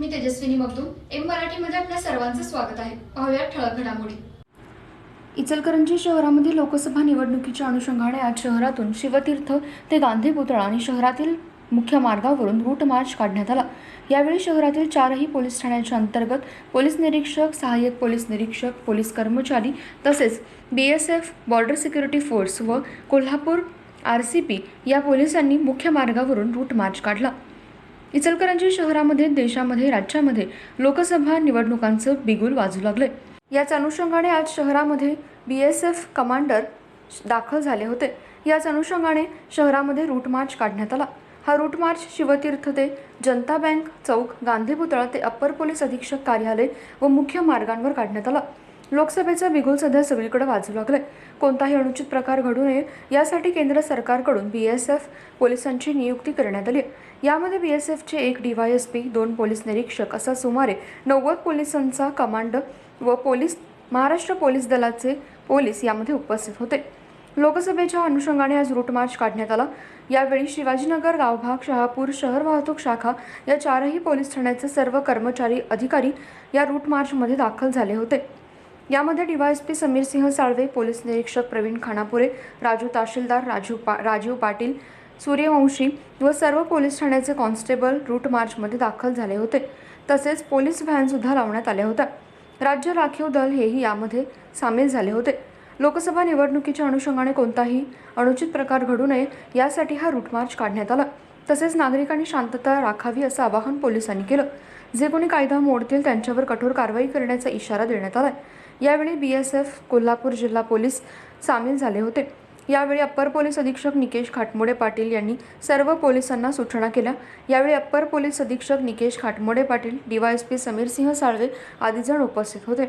मी Tejaswini Magdum M मराठीमध्ये आपल्या सर्वांचं स्वागत आहे. पाहूया ठळक घडामोडी. इचलकरंजी शहरामध्ये लोकसभा निवडणुकीच्या अनुषंगाने आज शहरातून शिवतीर्थ ते गांधी पुतळा आणि शहरातील मुख्य मार्गावरून रूट मार्च काढण्यात आला. यावेळी शहरातील चारही पोलीस ठाण्यांच्या अंतर्गत पोलीस निरीक्षक सहाय्यक पोलीस निरीक्षक पोलीस कर्मचारी तसेच B S F border security force व कोल्हापूर आर सी पी या पोलिसांनी मुख्य मार्गावरून रूट मार्च काढला. इचलकरंजी शहरामध्ये देशामध्ये राज्यामध्ये लोकसभा निवडणुकांचं बिगुल वाजू लागले याच अनुषंगाने आज शहरामध्ये बी एस एफ कमांडर दाखल झाले होते. याच अनुषंगाने शहरामध्ये रूट मार्च काढण्यात आला. हा रूट मार्च शिवतीर्थ ते जनता बँक चौक गांधी पुतळा ते अप्पर पोलीस अधीक्षक कार्यालय व मुख्य मार्गांवर काढण्यात आला. लोकसभेचा बिगुल सध्या सगळीकडे वाजू लागलाय. कोणताही अनुचित प्रकार घडू नये यासाठी केंद्र सरकारकडून बी एस एफ पोलिसांची नियुक्ती करण्यात आली यामध्ये बी एस एफचे एक डीवायएसपी दोन पोलीस निरीक्षक असा सुमारे नव्वद पोलिसांचा कमांड व पोलीस महाराष्ट्र पोलीस दलाचे पोलीस यामध्ये उपस्थित होते. लोकसभेच्या अनुषंगाने आज रूट मार्च काढण्यात आला. यावेळी शिवाजीनगर गावभाग शहापूर शहर वाहतूक शाखा या चारही पोलीस ठाण्याचे सर्व कर्मचारी अधिकारी या रूट मार्चमध्ये दाखल झाले होते. यामध्ये डीवायएसपी समीर सिंह साळवे पोलीस निरीक्षक प्रवीण खानापुरे राजू तहसीलदार राजू पा राजीव पाटील सूर्यवंशी व सर्व पोलीस ठाण्याचे कॉन्स्टेबल रूट मार्चमध्ये दाखल झाले होते. तसेच पोलीस व्हॅनसुद्धा लावण्यात आल्या होत्या. राज्य राखीव दल हेही यामध्ये सामील झाले होते. लोकसभा निवडणुकीच्या अनुषंगाने कोणताही अनुचित प्रकार घडू नये यासाठी हा रूट मार्च काढण्यात आला. तसेच नागरिकांनी शांतता राखावी असं आवाहन पोलिसांनी केलं. जे कोणी कायदा मोडतील त्यांच्यावर कठोर कारवाई करण्याचा इशारा देण्यात आला यावेळी बी एस एफ कोल्हापूर जिल्हा पोलीस सामील झाले होते. यावेळी अप्पर पोलीस अधीक्षक निकेश खाटमोडे पाटील यांनी सर्व पोलिसांना सूचना केल्या. यावेळी अप्पर पोलीस अधीक्षक निकेश खाटमोडे पाटील डीवायएसपी समीर सिंह साळवे आदी जण उपस्थित होते.